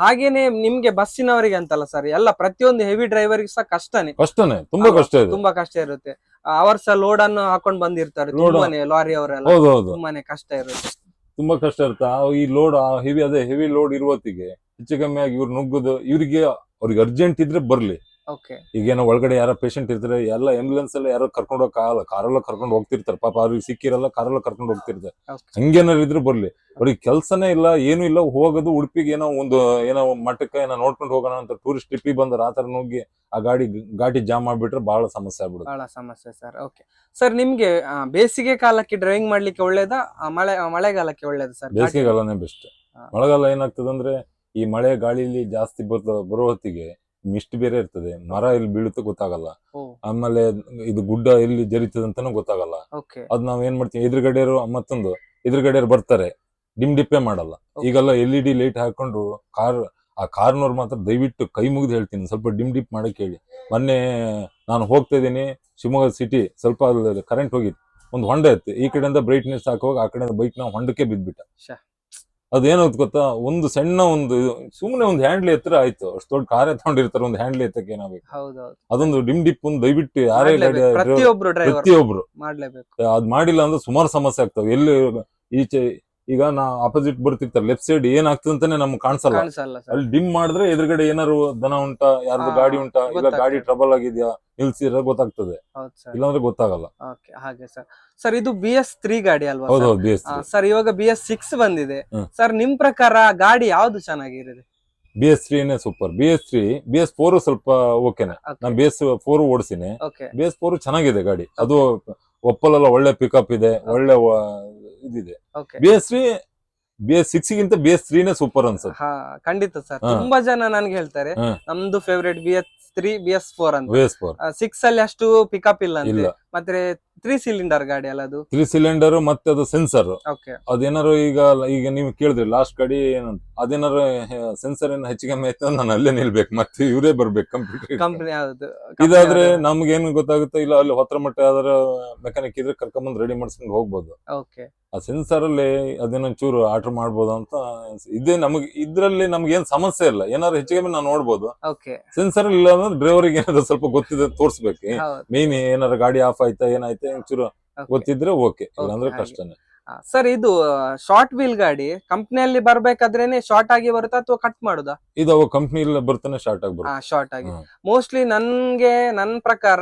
ಹಾಗೇನೆ ನಿಮ್ಗೆ ಬಸ್ಸಿನವರಿಗೆ ಅಂತಲ್ಲ ಸರ್ ಎಲ್ಲ ಪ್ರತಿಯೊಂದು ಹೆವಿ ಡ್ರೈವರ್ಗೆ ಸಹ ಕಷ್ಟನೇ. ಕಷ್ಟನೇ ತುಂಬಾ ಕಷ್ಟ ತುಂಬಾ ಕಷ್ಟ ಇರುತ್ತೆ. ಅವ್ರು ಸಹ ಲೋಡ್ ಅನ್ನು ಹಾಕೊಂಡು ಬಂದಿರ್ತಾರೆ. ತುಂಬಾನೇ ಲಾರಿ ಅವರೆಲ್ಲ. ತುಂಬಾನೇ ಕಷ್ಟ ಇರುತ್ತೆ. ತುಂಬಾ ಕಷ್ಟ ಇರುತ್ತೆ. ಈ ಲೋಡ್ ಹೆವಿ ಅದೇ ಹೆವಿ ಲೋಡ್ ಇರುವತ್ತಿಗೆ ಹೆಚ್ಚು ಕಮ್ಮಿ ಆಗಿ ಇವ್ರು ನುಗ್ಗುದು ಇವ್ರಿಗೆ ಅವ್ರಿಗೆ ಅರ್ಜೆಂಟ್ ಇದ್ರೆ ಬರ್ಲಿ. ಈಗೇನೋ ಒಳಗಡೆ ಯಾರೋ ಪೇಷಂಟ್ ಇರ್ತಾರೆ ಎಲ್ಲ ಆಂಬುಲೆನ್ಸ್ ಎಲ್ಲ ಯಾರೋ ಕರ್ಕೊಂಡು ಹೋಗಲ್ಲ ಕಾರಲ್ಲ ಕರ್ಕೊಂಡು ಹೋಗ್ತಿರ್ತಾರೆ. ಪಾಪ ಅವ್ರಿಗೆ ಸಿಕ್ಕಿರಲ್ಲ ಕಾರಲ್ಲ ಕರ್ಕೊಂಡು ಹೋಗ್ತಿರ್ತಾರೆ. ಹಂಗೇನಾರು ಇದ್ರೆ ಬರ್ಲಿ. ಅವ್ರಿಗೆ ಕೆಲ್ಸನೇ ಇಲ್ಲ ಏನು ಇಲ್ಲ ಹೋಗೋದು ಉಡುಪಿಗೆ ಏನೋ ಒಂದು ಏನೋ ಮಠಕ್ಕೆ ಏನೋ ನೋಡ್ಕೊಂಡು ಹೋಗೋಣ ಅಂತ ಟೂರಿಸ್ಟ್ ಟ್ರಿಪ್ಪಿಗೆ ಬಂದ್ರೆ ಆ ತರ ನುಗ್ಗಿ ಆ ಗಾಡಿ ಗಾಡಿ ಜಾಮ್ ಮಾಡ್ಬಿಟ್ರೆ ಬಹಳ ಸಮಸ್ಯೆ ಆಗ್ಬಿಡುತ್ತೆ. ಬಹಳ ಸಮಸ್ಯೆ ಸರ್ ಓಕೆ ಸರ್ ನಿಮ್ಗೆ ಬೇಸಿಗೆ ಕಾಲಕ್ಕೆ ಡ್ರೈವಿಂಗ್ ಮಾಡ್ಲಿಕ್ಕೆ ಒಳ್ಳೇದ? ಮಳೆ ಮಳೆಗಾಲಕ್ಕೆ ಒಳ್ಳೇದು ಸರ್ ಬೇಸಿಗೆಗಾಲನೇ ಬೆಸ್ಟ್ ಹಾ. ಮಳೆಗಾಲ ಏನಾಗ್ತದೆ ಅಂದ್ರೆ ಈ ಮಳೆ ಗಾಳಿಲಿ ಜಾಸ್ತಿ ಬರ್ತ ಬರೋ ಹೊತ್ತಿಗೆ ಮಿಸ್ಟ್ ಬೇರೆ ಇರ್ತದೆ. ಮರ ಇಲ್ಲಿ ಬೀಳುತ್ತೆ ಗೊತ್ತಾಗಲ್ಲ. ಆಮೇಲೆ ಇದು ಗುಡ್ಡ ಎಲ್ಲಿ ಜರಿತದೆ ಅಂತಾನು ಗೊತ್ತಾಗಲ್ಲ. ಅದ್ ನಾವ್ ಏನ್ ಮಾಡ್ತೀವಿ ಎದುರುಗಡೆಯವರು ಮತ್ತೊಂದು ಎದುರುಗಡೆಯವ್ರು ಬರ್ತಾರೆ. ಡಿಮ್ ಡಿಪ್ಪೆ ಮಾಡಲ್ಲ. ಈಗೆಲ್ಲ ಎಲ್ ಇ ಡಿ ಲೈಟ್ ಹಾಕೊಂಡು ಕಾರ್ ಆ ಕಾರ್ನವ್ರು ಮಾತ್ರ ದಯವಿಟ್ಟು ಕೈ ಮುಗಿದು ಹೇಳ್ತೀನಿ. ಸ್ವಲ್ಪ ಡಿಮ್ ಡಿಪ್ ಮಾಡಕ್ ಹೇಳಿ. ಮೊನ್ನೆ ನಾನು ಹೋಗ್ತಾ ಇದ್ದೀನಿ ಶಿವಮೊಗ್ಗ ಸಿಟಿ ಸ್ವಲ್ಪ ಕರೆಂಟ್ ಹೋಗಿತ್ತು ಒಂದು ಹೊಂಡ ಇತ್ತು. ಈ ಕಡೆಯಿಂದ ಬ್ರೈಟ್ನೆಸ್ ಹಾಕುವಾಗ ಆ ಕಡೆಯಿಂದ ಬೈಕ್ ನಾವು ಹೊಂಡಕ್ಕೆ ಬಿದ್ಬಿಟ್ಟ. ಅದೇನಾಯ್ತು ಗೊತ್ತಾ? ಒಂದು ಸಣ್ಣ ಒಂದು ಸುಮ್ಮನೆ ಒಂದು ಹ್ಯಾಂಡ್ಲಿ ಎತ್ತರ ಆಯ್ತು. ಅಷ್ಟು ದೊಡ್ಡ ಕಾರೇ ತಗೊಂಡಿರ್ತಾರೆ ಒಂದು ಹ್ಯಾಂಡ್ಲಿ ಎತ್ತಕ್ಕೆ ಏನಾಗಬೇಕು ಹೌದೌದು. ಅದೊಂದು ಡಿಮ್ ಡಿಪ್ ಒಂದು ದಯವಿಟ್ಟು ಯಾರೇ ಗಾಡಿ. ಪ್ರತಿಯೊಬ್ರು ಪ್ರತಿಯೊಬ್ರು. ಮಾಡ್ಲೇಬೇಕು. ಅದ್ ಮಾಡಿಲ್ಲ ಅಂದ್ರೆ ಸುಮಾರು ಸಮಸ್ಯೆ ಆಗ್ತವೆ ಎಲ್ಲಿ ಈಚೆ ಈಗ ನಾ ಆಪೋಸಿಟ್ ಬರ್ತಿರ್ತಾರೆ. ಲೆಫ್ಟ್ ಸೈಡ್ ಏನಾಗ್ತದೆ ಅಂತಾನೆ ನಮ್ಗೆ ಕಾಣಿಸಲ್ಲ. ಕಾಣಿಸಲ್ಲ ಅಲ್ಲಿ ಡಿಮ್ ಮಾಡಿದ್ರೆ ಎದುರುಗಡೆ ಏನಾರು ದನ ಉಂಟಾ ಯಾರು ಗಾಡಿ ಉಂಟಾ ಇಲ್ಲ ಗಾಡಿ ಟ್ರಬಲ್ ಆಗಿದ್ಯಾ? ನಿಲ್ಸಿರ ಗೊತ್ತಾಗ್ತದೆ ಇಲ್ಲಾಂದ್ರೆ ಗೊತ್ತಾಗಲ್ಲ ಹಾಗೆ ಸರ್ ಸರ್ ಇದು ಬಿ ಎಸ್ ತ್ರೀ ಗಾಡಿ ಅಲ್ವಾ ಬಿ ಎಸ್ ಸರ್ ಇವಾಗ ಬಿ ಎಸ್ ಸಿಕ್ಸ್ ಬಂದಿದೆ ಸರ್ ನಿಮ್ ಪ್ರಕಾರ ಗಾಡಿ ಯಾವ್ದು ಚೆನ್ನಾಗಿರುತ್ತೆ B S ತ್ರೀನೇ super B S three B S four ಸ್ವಲ್ಪ ಓಕೆನೆ ನಾನು ಬಿ ಎಸ್ ಫೋರ್ ಓಡಿಸಿನಿ ಬಿ ಎಸ್ ಫೋರ್ ಚೆನ್ನಾಗಿದೆ ಗಾಡಿ ಅದು ಒಪ್ಪಲೆಲ್ಲ ಒಳ್ಳೆ ಪಿಕಪ್ ಇದೆ ಒಳ್ಳೆ ಇದಿದೆ B S three B S six ಗಿಂತ ಬಿ ಎಸ್ ತ್ರೀನೇ ಸೂಪರ್ ಅನ್ಸುತ್ತೆ ಹಾ ಖಂಡಿತ ಸರ್ ತುಂಬಾ ಜನ ನನ್ಗೆ ಹೇಳ್ತಾರೆ. ನಮ್ದು favourite B S three B S four ಅಂತ. ಬಿ ಎಸ್ ಫೋರ್ ಸಿಕ್ಸ್ ಅಲ್ಲಿ ಅಷ್ಟು ಪಿಕಪ್ ಇಲ್ಲ ಇಲ್ಲ. ಮತ್ತೆ ತ್ರೀ ಸಿಲಿಂಡರ್ ಗಾಡಿ ಅಲ್ಲ ಅದು? ತ್ರೀ ಸಿಲಿಂಡರ್ ಮತ್ತೆ ಅದು ಸೆನ್ಸರ್ ಓಕೆ ಅದೇನಾರು ಈಗ ಈಗ ನೀವು ಕೇಳಿದ್ರಿ ಲಾಸ್ಟ್ ಗಾಡಿ ಏನಂತ? ಅದೇನಾರು ಸೆನ್ಸರ್ ಏನು ಹೆಚ್ಚಿಗೆ ಕಮ್ಮಿ ಆಯ್ತು ನಾನು ಅಲ್ಲೇ ನಿಲ್ಬೇಕು ಮತ್ತೆ ಇವರೇ ಬರ್ಬೇಕು ಕಂಪ್ಯೂಟರ್ ಕಂಪ್ನಿ ಯಾವ್ದು? ಇದಾದ್ರೆ ನಮ್ಗೆ ಏನು ಗೊತ್ತಾಗುತ್ತೆ ಇಲ್ಲ ಅಲ್ಲಿ ಹತ್ರ ಮಟ್ಟ ಯಾವ್ದಾರ ಮೆಕ್ಯಾನಿಕ್ ಇದ್ರೆ ಕರ್ಕೊಂಬಂದ್ ರೆಡಿ ಮಾಡಿಸ್ಕೊಂಡು ಹೋಗ್ಬೋದು. ಓಕೆ ಆ ಸೆನ್ಸರ್ ಅಲ್ಲಿ ಅದೇನೋ ಚೂರು ಆರ್ಡರ್ ಮಾಡ್ಬೋದು ಅಂತ ಇದೇ ನಮಗೆ ಇದ್ರಲ್ಲಿ ನಮ್ಗೆ ಏನ್ ಸಮಸ್ಯೆ ಇಲ್ಲ. ಏನಾದ್ರು ಹೆಚ್ಚಿಗೆ ನಾನು ನಾವು ನೋಡ್ಬೋದು ಓಕೆ ಸೆನ್ಸರ್ ಇಲ್ಲ ಅಂದ್ರೆ ಡ್ರೈವರಿಗೆ ಏನಾದ್ರು ಸ್ವಲ್ಪ ಗೊತ್ತಿದೆ ತೋರ್ಸ್ಬೇಕು. ಮೇನ್ ಏನಾರ ಗಾಡಿ ಆಫ್ ಆಯ್ತಾ ಏನಾಯ್ತಾ ಚೂರು ಗೊತ್ತಿದ್ರೆ ಓಕೆ ಇಲ್ಲಾಂದ್ರೆ ಕಷ್ಟನೇ. ಸರ್ ಇದು ಶಾರ್ಟ್ ವೀಲ್ ಗಾಡಿ ಕಂಪ್ನಿಯಲ್ಲಿ ಬರ್ಬೇಕಾದ್ರೇನೆ ಶಾರ್ಟ್ ಆಗಿ ಬರುತ್ತಾ ಅಥವಾ ಕಟ್ ಮಾಡುದಾ? ಇದು ಅವ ಕಂಪ್ನಿ ಬರ್ತಾನೆ ಶಾರ್ಟ್ ಆಗಿ ಆಗ್ಬರುತ್ತೆ ಶಾರ್ಟ್ ಆಗಿ. ಮೋಸ್ಟ್ಲಿ ನನ್ಗೆ ನನ್ ಪ್ರಕಾರ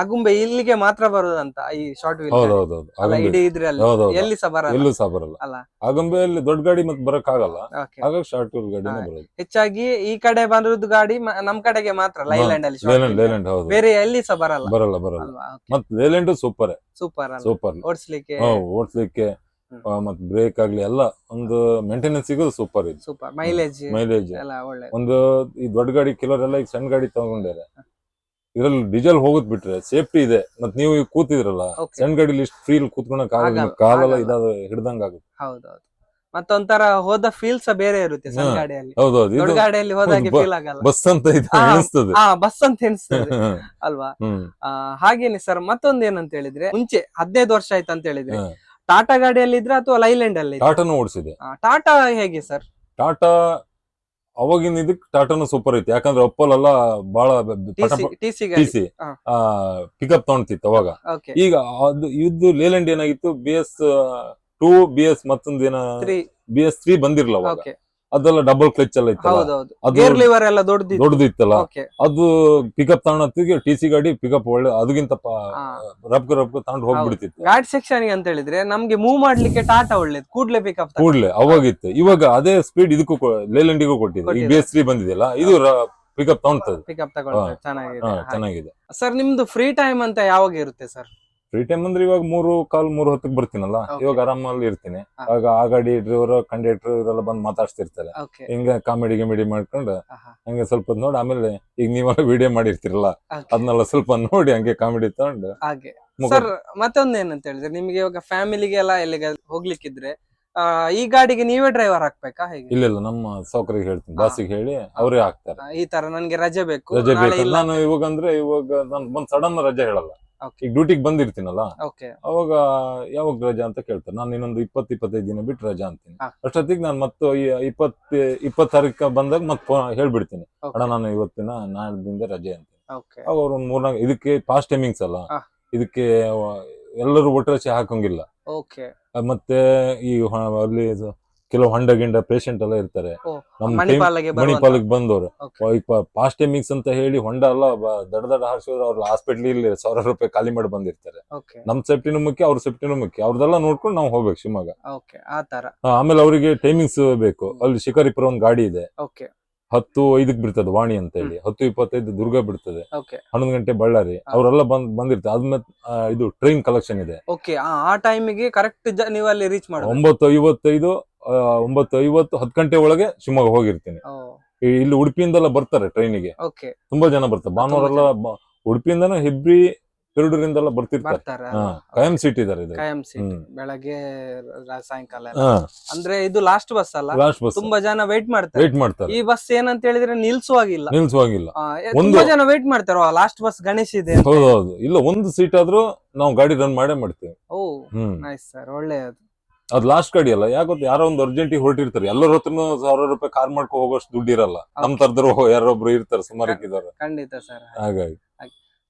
ಆಗುಂಬೆ ಇಲ್ಲಿಗೆ ಮಾತ್ರ ಬರುದಂತ ಈ ಶಾರ್ಟ್ ವೀಲ್ ಇಡೀ ಇದ್ರಲ್ಲಿ. ಹೌದೌದು. ಎಲ್ಲಿ ಸಹ ಬರಲ್ಲ. ಎಲ್ಲೂ ಸಹ ಬರಲ್ಲ. ಅಲ್ಲ. ಆಗಂಬೆ ಅಲ್ಲಿ ದೊಡ್ಡ ಗಾಡಿ ಮತ್ತೆ ಬರಕ್ ಆಗಲ್ಲ ಹಾಗಾಗಿ ಶಾರ್ಟ್ ವೀಲ್ ಗಾಡಿ. ಬರೋದು. ಹೆಚ್ಚಾಗಿ ಈ ಕಡೆ ಬಂದಿರೋದು ಗಾಡಿ ನಮ್ ಕಡೆಗೆ ಮಾತ್ರ ಲೈಲ್ಯಾಂಡ್ ಅಲ್ಲಿ ಬೇರೆ ಎಲ್ಲಿ ಸಹ ಬರಲ್ಲ. ಬರಲ್ಲ ಬರಲ್ಲ. ಮತ್ತೆ ಲೈಲ್ಯಾಂಡ್ ಸೂಪರ್. Super super. ಓಡಿಸ್ಲಿಕ್ಕೆ. ಓಡಿಸ್ಲಿಕ್ಕೆ. ಮತ್ ಬ್ರೇಕ್ ಆಗ್ಲಿ ಎಲ್ಲ ಒಂದು ಮೇಂಟೆನೆನ್ಸ್ ಸಿಗೋದು ಸೂಪರ್ ಇದು. ಸೂಪರ್ ಮೈಲೇಜ್ ಮೈಲೇಜ್ ಎಲ್ಲ ಒಳ್ಳೆ ಒಂದು ಈ ದೊಡ್ಡ ಗಾಡಿ ಕೆಲವರೆಲ್ಲ ಈಗ ಸಣ್ಣ ಗಾಡಿ ತಗೊಂಡಿದ್ದಾರೆ ಇದ್ರಲ್ಲಿ ಡೀಸೆಲ್ ಹೋಗುದ್ ಬಿಟ್ರೆ ಸೇಫ್ಟಿ ಇದೆ. ಮತ್ ನೀವು ಈಗ ಕೂತಿದ್ರಲ್ಲ. ಸಣ್ಣ ಗಾಡಿಲಿ ಇಷ್ಟು ಫ್ರೀ ಕೂತ್ಕೊಳಕ್ ಆಗಲ್ಲ ಕಾಲೆಲ್ಲ. ಇದಾದ ಹಿಡ್ದಂಗ ಆಗುತ್ತೆ. ಹೌದೌದು. ಮತ್ತೊಂಥರ ಹೋದ ಫೀಲ್ ಸಹ ಬೇರೆ ಇರುತ್ತೆ ಸಣ್ಣ. ಗಾಡಿಯಲ್ಲಿ. ದೊಡ್ಡ ಗಾಡಿಯಲ್ಲಿ ಹೋದಾಗೆ ಫೀಲ್ ಆಗಲ್ಲ. ಬಸ್ ಅಂತ ಹಾ. ಅನಿಸ್ತದೆ ಹಾ ಬಸ್ ಅಂತ ಎನಿಸ್ತದೆ ಅಲ್ವಾ? ಆ, ಹಾಗೇನೆ ಸರ್ ಮತ್ತೊಂದ್ ಏನಂತ ಹೇಳಿದ್ರೆ ಮುಂಚೆ ಹದಿನೈದು ವರ್ಷ ಆಯ್ತು ಅಂತ ಹೇಳಿದ್ರೆ. ಟಾಟಾ ಗಾಡಿಯಲ್ಲಿ ಇದ್ರೆ ಅಥವಾ ಲೈಲ್ಯಾಂಡ್ ಅಲ್ಲಿ? ಟಾಟಾನು ಓಡಿಸಿದೆ. ಟಾಟಾ ಹೇಗೆ ಸರ್? ಟಾಟಾ ಅವಾಗಿನ ಇದಕ್ ಟಾಟಾನು ಸೂಪರ್ ಐತಿ. ಯಾಕಂದ್ರೆ ಅಪ್ಪಲ್ ಎಲ್ಲ ಬಹಳ ಟಿಸಿ. ಪಿಕಪ್ ತಗೊಂತಿತ್ತು ಅವಾಗ. ಈಗ ಅದು ಇದು ಲೇಲೆಂಡ್ ಏನಾಗಿತ್ತು? B S two B S ಮತ್ತೊಂದ್ ಏನ? ಬಿ ಎಸ್ ತ್ರೀ ಬಂದಿರ್ಲ ಅವಾಗ. ಅದೆಲ್ಲ ಡಬಲ್ ಕ್ಲಚ್ ಎಲ್ಲ ದೊಡ್ಡದಿತ್ತು. ದೊಡ್ಡದು ಇತ್ತಲ್ಲ ಅದು ಪಿಕಪ್ ತಗೊಂಡಿಗೆ ಟಿ ಸಿ ಗಾಡಿ ಪಿಕಪ್ ಒಳ್ಳೆ ಅದಕ್ಕಿಂತ ರಬ್ಬ ರಬ್ಕ ರಬ್ಕ ತಗೊಂಡು ಹೋಗ್ಬಿಡ್ತಿತ್ತು. ಗಾಡಿ ಸೆಕ್ಷನ್ ಅಂತ ಹೇಳಿದ್ರೆ ನಮ್ಗೆ ಮೂವ್ ಮಾಡ್ಲಿಕ್ಕೆ ಟಾಟಾ ಒಳ್ಳೇದು. ಕೂಡ್ಲೆ ಪಿಕಪ್ ಕೂಡ್ಲೆ ಅವಾಗಿತ್ತು. ಇವಾಗ ಅದೇ ಸ್ಪೀಡ್ ಇದಕ್ಕೂ ಲೇಲಂಡಿಗೂ ಕೊಟ್ಟಿದ್ರು ಈ. ಬಿ ಎಸ್ ತ್ರೀ ಬಂದಿದೆಯಲ್ಲ? ಇದು ಪಿಕಪ್ ತಗೊಂತದೆ ಪಿಕಪ್ ತಗೊಂಡ್ ಚೆನ್ನಾಗಿದೆ. ಸರ್ ನಿಮ್ದು ಫ್ರೀ ಟೈಮ್ ಅಂತ ಯಾವಾಗ ಇರುತ್ತೆ ಸರ್ ಫ್ರೀ ಟೈಮ್ ಅಂದ್ರೆ ಇವಾಗ ಮೂರು ಕಾಲ್ ಮೂರು ಹೊತ್ತಿಗೆ ಬರ್ತೀನಲ್ಲ Okay. ಇವಾಗ ಆರಾಮಲ್ಲಿ ಇರ್ತೀನಿ. ಹಾ. ಆಗ ಆ ಗಾಡಿ ಡ್ರೈವರ್ ಕಂಡಕ್ಟರ್ ಇವರೆಲ್ಲ ಬಂದು ಮಾತಾಡ್ತಿರ್ತಾರೆ ಓಕೆ ಹಿಂಗ ಕಾಮಿಡಿ ಗಿಮಿಡಿ ಮಾಡ್ಕೊಂಡು ಹಂಗೆ ಸ್ವಲ್ಪ ಹೊತ್ತು ನೋಡಿ ಆಮೇಲೆ ಈಗ ನೀವೆಲ್ಲ ವಿಡಿಯೋ ಮಾಡಿರ್ತಿರಲ್ಲ ಅದನ್ನೆಲ್ಲ ಸ್ವಲ್ಪ ನೋಡಿ ಹಂಗೆ ಕಾಮಿಡಿ ತಗೊಂಡು ಹಾಗೆ. ಮುಗ- ಸರ್ ಮತ್ತೊಂದ್ ಏನಂತ ಹೇಳಿದ್ರೆ ನಿಮ್ಗೆ ಇವಾಗ ಫ್ಯಾಮಿಲಿಗೆ ಎಲ್ಲ ಎಲ್ಲಿಗೆ ಹೋಗ್ಲಿಕ್ಕಿದ್ರೆ ಆ, ಈ ಗಾಡಿಗೆ ನೀವೇ ಡ್ರೈವರ್ ಹಾಕ್ಬೇಕಾ ಹೇಗೆ? ಇಲ್ಲ ಇಲ್ಲ ನಮ್ಮ ಸೌಕರ್ಯ ಹೇಳ್ತೀನಿ. ಹಾ. ಬಾಸಿಗೆ ಹೇಳಿ ಅವರೇ ಹಾಕ್ತಾರೆ. ಆ, ಈ ತರ ನನ್ಗೆ ರಜೆ ಬೇಕು ರಜೆ ನಾಳೆ ಬೇಕು ಇಲ್ಲ. ನಾನು ಇವಾಗ ಅಂದ್ರೆ ಇವಾಗ ನಾನು ಬಂದ್ ಸಡನ್ ರಜೆ ಹೇಳಲ್ಲ. ಈಗ ಡ್ಯೂಟಿಗೆ ಬಂದಿರ್ತೀನಲ್ಲ ಅವಾಗ ಯಾವಾಗ ರಜಾ ಅಂತ ಕೇಳ್ತಾರೆ. ನಾನು ಇನ್ನೊಂದು ಇಪ್ಪತ್ತು ಇಪ್ಪತ್ತೈದು ದಿನ ಬಿಟ್ಟು ರಜಾ ಅಂತೀನಿ. ಅಷ್ಟೊತ್ತಿಗೆ ನಾನು ಮತ್ತೆ ಇಪ್ಪತ್ ಇಪ್ಪತ್ ತಾರೀಕು ಬಂದಾಗ ಮತ್ತೆ ಹೇಳ್ಬಿಡ್ತೀನಿ. ಅಣ್ಣ ನಾನು ಇವತ್ತಿನ ನಾಳೆದಿಂದ ರಜೆ ಅಂತೀನಿ. ಅವಾಗ ಅವ್ರು ಒಂದ್ ಮೂರ್ನಾಲ್ಕು ಇದಕ್ಕೆ ಫಾಸ್ಟ್ ಟೈಮಿಂಗ್ಸ್ ಅಲ್ಲ. ಇದಕ್ಕೆ ಎಲ್ಲರೂ ಒಟ್ಟರಚೆ ಹಾಕಂಗಿಲ್ಲ. ಓಕೆ ಮತ್ತೆ ಈ ಅಲ್ಲಿ ಕೆಲವು ಹಂಡ ಗಿಂಡ ಪೇಷಂಟ್ ಎಲ್ಲ ಇರ್ತಾರೆ. ನಮ್ಮ ಮಣಿಪಾಲಗೆ ಬಂದವರು. ಪಾಸ್ಟ್ ಟೈಮಿಂಗ್ಸ್ ಅಂತ ಹೇಳಿ ಹೊಂಡ ಎಲ್ಲ ದಡ ದಡ ಹಾರಿಸಿದ್ರೆ ಅವ್ರ ಹಾಸ್ಪಿಟ್ಲ್ ಇಲ್ಲಿ ಸಾವಿರ ರೂಪಾಯಿ ಖಾಲಿ ಮಾಡಿ ಬಂದಿರ್ತಾರೆ. ನಮ್ ಸೇಫ್ಟಿನೂ ಮುಖ್ಯ ಅವ್ರ ಸೇಫ್ಟಿನೂ ಮುಖ್ಯ. ಅವ್ರದೆಲ್ಲ ನೋಡ್ಕೊಂಡು ನಾವು ಹೋಗ್ಬೇಕು ಶಿವಮೊಗ್ಗ. ಆಮೇಲೆ ಅವರಿಗೆ ಟೈಮಿಂಗ್ಸ್ ಬೇಕು. ಅಲ್ಲಿ ಶಿಕಾರಿಪುರ ಒಂದು ಗಾಡಿ ಇದೆ. ಹತ್ತು ಐದಕ್ ಬಿಡ್ತದೆ ವಾಣಿ ಅಂತ ಹೇಳಿ ಹತ್ತು ಇಪ್ಪತ್ತೈದು ದುರ್ಗ ಬಿಡ್ತದೆ. ಓಕೆ ಹನ್ನೊಂದು ಗಂಟೆ ಬಳ್ಳಾರಿ. ಅವರೆಲ್ಲ ಬಂದ್ ಬಂದಿರ್ತಾರೆ. ಅದ್ಮೇಲೆ ಇದು ಟ್ರೈನ್ ಕಲೆಕ್ಷನ್ ಇದೆ. ಓಕೆ ಆ ಟೈಮಿಗೆ ಕರೆಕ್ಟ್ ನೀವು ಅಲ್ಲಿ ರೀಚ್ ಮಾಡಬೇಕು ಒಂಬತ್ತು ಐವತ್ತೈದು ಒಂಬತ್ತು ಐವತ್ತು ಹತ್ತು ಗಂಟೆ ಒಳಗೆ ಶಿವಮೊಗ್ಗ ಹೋಗಿರ್ತೀನಿ. ಇಲ್ಲಿ ಉಡುಪಿಯಿಂದೆಲ್ಲ ಬರ್ತಾರೆ ಟ್ರೈನಿಗೆ ಓಕೆ ತುಂಬಾ ಜನ ಬರ್ತಾರೆ. ಭಾನುವಾರೆಲ್ಲ ಬ- ಉಡುಪಿಯಿಂದನೂ ಹೆಬ್ರಿ ಪೆರುಡೂರಿಂದೆಲ್ಲ ಬರ್ತಿರ್ತಾರೆ. ಬರ್ತಾರ. ಕಾಯಂ ಸೀಟ್ ಇದಾರೆ ಇದು. ಕಾಯಂ ಸೀಟ್. ಹ್ಮ್. ಬೆಳಗ್ಗೆ ರ- ಸಾಯಂಕಾಲ ಎಲ್ಲ. ಅಂದ್ರೆ ಇದು ಲಾಸ್ಟ್ ಬಸ್ ಅಲ್ಲ? ಲಾಸ್ಟ್ ಬಸ್ ತುಂಬಾ ಜನ ವೇಟ್ ಮಾಡ್ತಾರೆ. ವೇಟ್ ಮಾಡ್ತಾರೆ. ಈ ಬಸ್ ಏನಂತ ಹೇಳಿದ್ರೆ ನಿಲ್ಸುವಾಗಿಲ್ಲ. ನಿಲ್ಸುವಾಗಿಲ್ಲ. ಆ, ಎ- ಒಂದು- ತುಂಬಾ ಜನ ವೇಟ್ ಮಾಡ್ತಾರ. ಲಾಸ್ಟ್ ಬಸ್ ಗಣೇಶ್ ಇದೆ ಅಂತ. ಹೌದೌದು ಇಲ್ಲ ಒಂದು ಸೀಟ್ ಆದ್ರೂ ನಾವು ಗಾಡಿ ರನ್ ಮಾಡೇ ಮಾಡ್ತೀವಿ. ಓ ಹ್ಮ್. ನೈಸ್ ಸರ್ ಒಳ್ಳೆಯದು. ಅದ್ ಲಾಸ್ಟ್ ಗಾಡಿ ಅಲ್ಲ. ಯಾಕೆ ಯಾರೋ ಒಂದು ಅರ್ಜೆಂಟಿಗೆ ಹೊರಟಿರ್ತಾರೆ. ಎಲ್ಲರ ಹತ್ರನು ಸಾವಿರ ರೂಪಾಯಿ ಕಾರ್ ಮಾಡ್ಕೊ ಹೋಗೋಷ್ಟು ದುಡ್ಡು ಇರಲ್ಲ. ನಮ್ ತರದ್ರು ಯಾರೊಬ್ರು ಇರ್ತಾರೆ ಸುಮಾರು ಖಂಡಿತ ಸರ್ ಹಾಗಾಗಿ.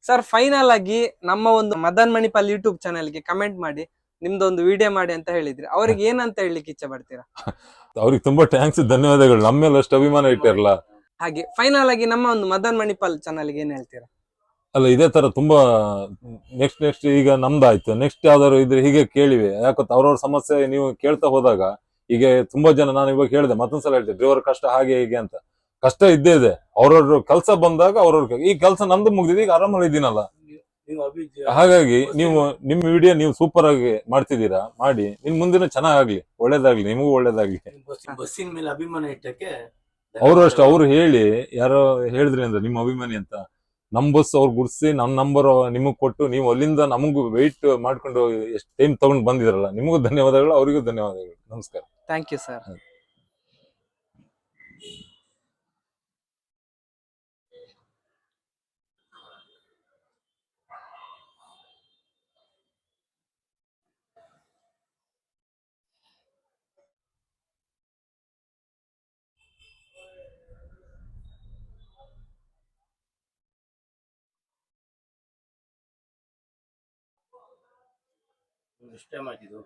ಸರ್ ಫೈನಲ್ ಆಗಿ ನಮ್ಮ ಒಂದು ಮದನ್ ಮಣಿಪಾಲ್ ಯೂಟ್ಯೂಬ್ ಚಾನೆಲ್ಗೆ ಕಮೆಂಟ್ ಮಾಡಿ ನಿಮ್ದೊಂದು ವಿಡಿಯೋ ಮಾಡಿ ಅಂತ ಹೇಳಿದ್ರಿ. ಅವ್ರಿಗೆ ಏನಂತ ಹೇಳಲಿಕ್ಕೆ ಇಚ್ಛೆ ಪಡ್ತೀರಾ? ಅವ್ರಿಗೆ ತುಂಬಾ ಥ್ಯಾಂಕ್ಸ್ ಧನ್ಯವಾದಗಳು. ನಮ್ಮ ಮೇಲೆ ಅಷ್ಟು ಅಭಿಮಾನ ಇಟ್ಟಿರಲ್ಲ. ಹಾಗೆ ಫೈನಲ್ ಆಗಿ ನಮ್ಮ ಒಂದು ಮದನ್ ಮಣಿಪಾಲ್ ಚಾನಲ್ಗೆ ಏನ್ ಹೇಳ್ತೀರಾ? ಅಲ್ಲ ಇದೇ ತರ ತುಂಬಾ ನೆಕ್ಸ್ಟ್ ನೆಕ್ಸ್ಟ್ ಈಗ ನಮ್ದಾಯ್ತು. ನೆಕ್ಸ್ಟ್ ಯಾವ್ದಾದ್ರು ಇದ್ರೆ ಹೀಗೆ ಕೇಳಿವೆ. ಯಾಕಂತ ಅವ್ರವ್ರ ಸಮಸ್ಯೆ ನೀವು ಕೇಳ್ತಾ ಹೋದಾಗ ಈಗ ತುಂಬಾ ಜನ ನಾನು ಇವಾಗ ಹೇಳಿದೆ ಮತ್ತೊಂದ್ಸಲ ಹೇಳ್ತೇನೆ. ಡ್ರೈವರ್ ಕಷ್ಟ ಹಾಗೆ ಹೀಗೆ ಅಂತ. ಕಷ್ಟ ಇದ್ದೇ ಇದೆ. ಅವ್ರವ್ರ ಕೆಲಸ ಬಂದಾಗ ಅವ್ರವ್ರ ಈ ಕೆಲಸ ನಮ್ದು ಮುಗ್ದಿದೆ ಈಗ ಆರಾಮಲ್ಲಿ ಇದೀನಲ್ಲ ನೀವು ಅಭಿ ಹಾಗಾಗಿ ನೀವು ನಿಮ್ ವಿಡಿಯೋ ನೀವು ಸೂಪರ್ ಆಗಿ ಮಾಡ್ತಿದ್ದೀರಾ ಮಾಡಿ. ನಿಮ್ ಮುಂದಿನ ಚೆನ್ನಾಗಾಗ್ಲಿ ಒಳ್ಳೇದಾಗ್ಲಿ ನಿಮಗೂ ಒಳ್ಳೇದಾಗ್ಲಿ. ಬಸ್- ಬಸ್ಸಿನ ಮೇಲೆ ಅಭಿಮಾನ ಇಟ್ಟಕ್ಕೆ ಅವರು ಅಷ್ಟೇ ಅವ್ರು ಹೇಳಿ ಯಾರೋ ಹೇಳಿದ್ರಿ ಅಂದ್ರೆ ನಿಮ್ಮ ಅಭಿಮಾನಿ ಅಂತ ನಮ್ ಬಸ್ ಅವ್ರು ಗುಡ್ಸಿ ನಮ್ ನಂಬರ್ ನಿಮಗ್ ಕೊಟ್ಟು ನೀವು ಅಲ್ಲಿಂದ ನಮಗೂ ವೆಯ್ಟ್ ಮಾಡ್ಕೊಂಡು ಎಷ್ಟು ಟೈಮ್ ತಗೊಂಡ್ ಬಂದಿದ್ರಲ್ಲ ನಿಮಗೂ ಧನ್ಯವಾದಗಳು ಅವರಿಗೂ ಧನ್ಯವಾದಗಳು. ನಮಸ್ಕಾರ. ಥ್ಯಾಂಕ್ ಯು ಸರ್ ಎಷ್ಟು ಟೈಮ್ ಆಯ್ತಿದು